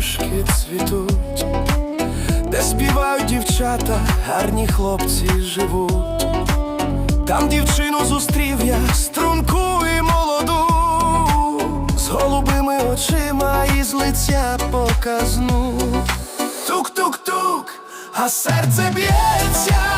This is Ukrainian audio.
ромашки цвітуть, де співають дівчата, гарні хлопці живуть. Там дівчину зустрів я струнку і молоду, з голубими очима і з лиця показну. Тук-тук-тук, а серце б'ється.